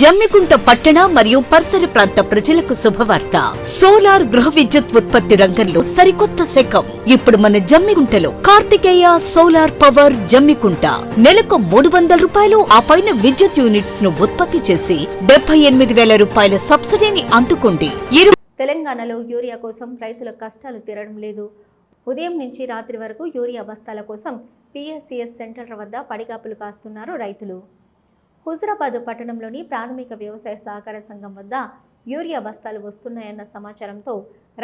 జమ్మికుంట పట్టణ మరియు పరిసర ప్రాంత ప్రజలకు శుభవార్త. సోలార్ గృహ విద్యుత్ ఉత్పత్తి రంగంలో సరికొత్త శకం. ఇప్పుడు మన జమ్మికుంటలో కార్తికేయ సోలార్ పవర్ జమ్మికుంట. నెలకు మూడు వందల రూపాయలు ఆ పైన విద్యుత్ యూనిట్స్ను ఉత్పత్తి చేసి డెబ్బై ఎనిమిది వేల రూపాయల సబ్సిడీని అందుకోండి. తెలంగాణలో యూరియా కోసం రైతుల కష్టాలు తీరడం లేదు. ఉదయం నుంచి రాత్రి వరకు యూరియా బస్తాల కోసం పిఎస్సిఎస్ సెంటర్ల వద్ద పడిగాపులు కాస్తున్నారు రైతులు. హుజురాబాద్ పట్టణంలోని ప్రాథమిక వ్యవసాయ సహకార సంఘం వద్ద యూరియా బస్తాలు వస్తున్నాయన్న సమాచారంతో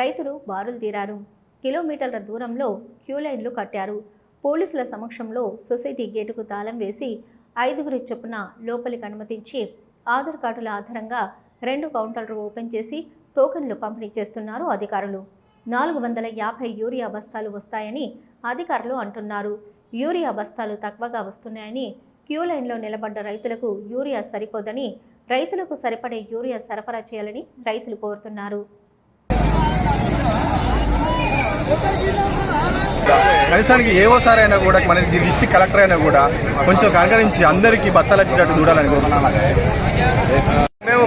రైతులు బారులు తీరారు. కిలోమీటర్ల దూరంలో క్యూ లైన్లు కట్టారు. పోలీసుల సమక్షంలో సొసైటీ గేటుకు తాళం వేసి ఐదుగురి చొప్పున లోపలికి అనుమతించి ఆధార్ కార్డుల ఆధారంగా రెండు కౌంటర్లు ఓపెన్ చేసి టోకెన్లు పంపిణీ చేస్తున్నారు అధికారులు. నాలుగు వందల యాభై యూరియా బస్తాలు వస్తాయని అధికారులు అంటున్నారు. యూరియా బస్తాలు తక్కువగా వస్తున్నాయని క్యూ లైన్లో నిలబడ్డ రైతులకు యూరియా సరిపోదని రైతులకు సరిపడే యూరియా సరఫరా చేయాలని రైతులు కోరుతున్నారు. కనీసానికి ఏవోసారి అయినా కూడా మన డిస్ట్రిక్ట్ కలెక్టర్ అయినా కూడా కొంచెం కనకరించి అందరికీ బత్తాలు వచ్చేటట్టు చూడాలని కోరుతున్నాను.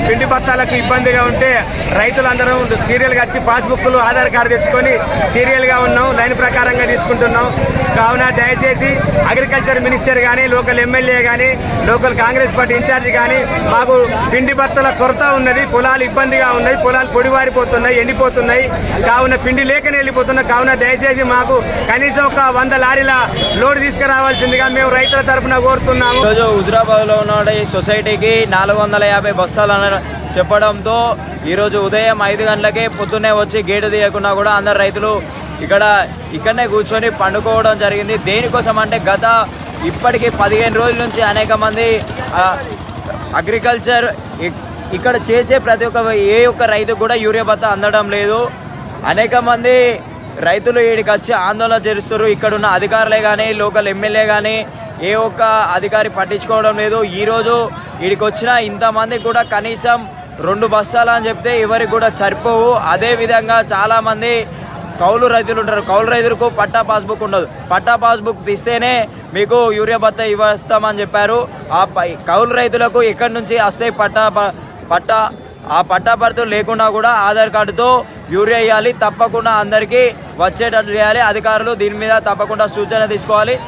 పిండి బత్తాలకు ఇబ్బందిగా ఉంటే రైతులందరూ సీరియల్గా వచ్చి పాస్బుక్లు ఆధార్ కార్డు తెచ్చుకొని సీరియల్గా ఉన్నాం లైన్ ప్రకారంగా తీసుకుంటున్నాం. కావున దయచేసి అగ్రికల్చర్ మినిస్టర్ కానీ లోకల్ ఎమ్మెల్యే కానీ లోకల్ కాంగ్రెస్ పార్టీ ఇన్ఛార్జి కానీ మాకు పిండి బత్తల కొరత ఉన్నది పొలాలు ఇబ్బందిగా ఉన్నాయి పొలాలు పొడివారిపోతున్నాయి ఎండిపోతున్నాయి. కావున పిండి లేకనే వెళ్ళిపోతున్నాయి కావున దయచేసి మాకు కనీసం ఒక వంద లారీల లోడ్ తీసుకురావాల్సిందిగా మేము రైతుల తరపున కోరుతున్నాము. ఈరోజు హుజురాబాద్లో ఉన్న ఈ సొసైటీకి నాలుగు వందల యాభై బస్తాలు చెప్పడంతో ఈరోజు ఉదయం ఐదు గంటలకే పొద్దున్నే వచ్చి గేటు తీయకుండా కూడా అందరు రైతులు ఇక్కడ ఇక్కడనే కూర్చొని పండుకోవడం జరిగింది. దేనికోసం అంటే గత ఇప్పటికి పదిహేను రోజుల నుంచి అనేక మంది అగ్రికల్చర్ ఇక్కడ చేసే ప్రతి ఒక్క ఏ ఒక్క రైతు కూడా యూరియా బత్త అందడం లేదు. అనేక మంది రైతులు వీడికి వచ్చి ఆందోళన చేస్తారు ఇక్కడ ఉన్న అధికారులే కానీ లోకల్ ఎమ్మెల్యే కానీ ఏ ఒక్క అధికారి పట్టించుకోవడం లేదు. ఈరోజు ఇడికి వచ్చిన ఇంతమందికి కూడా కనీసం రెండు బస్తాలు అని చెప్తే ఎవరికి కూడా సరిపోవు. అదే విధంగా చాలామంది కౌలు రైతులు ఉంటారు. కౌలు రైతులకు పట్టా పాస్బుక్ ఉండదు. పట్టా పాస్బుక్ తీస్తేనే మీకు యూరియా బత్త ఇవ్వస్తామని చెప్పారు. ఆ పై కౌలు రైతులకు ఎక్కడి నుంచి వస్తాయి పట్టా పట్టా ఆ పట్టా పరిస్థితులు లేకుండా కూడా ఆధార్ కార్డుతో యూరియా ఇవ్వాలి. తప్పకుండా అందరికీ వచ్చేటట్టు చేయాలి. అధికారులు దీని మీద తప్పకుండా సూచన తీసుకోవాలి.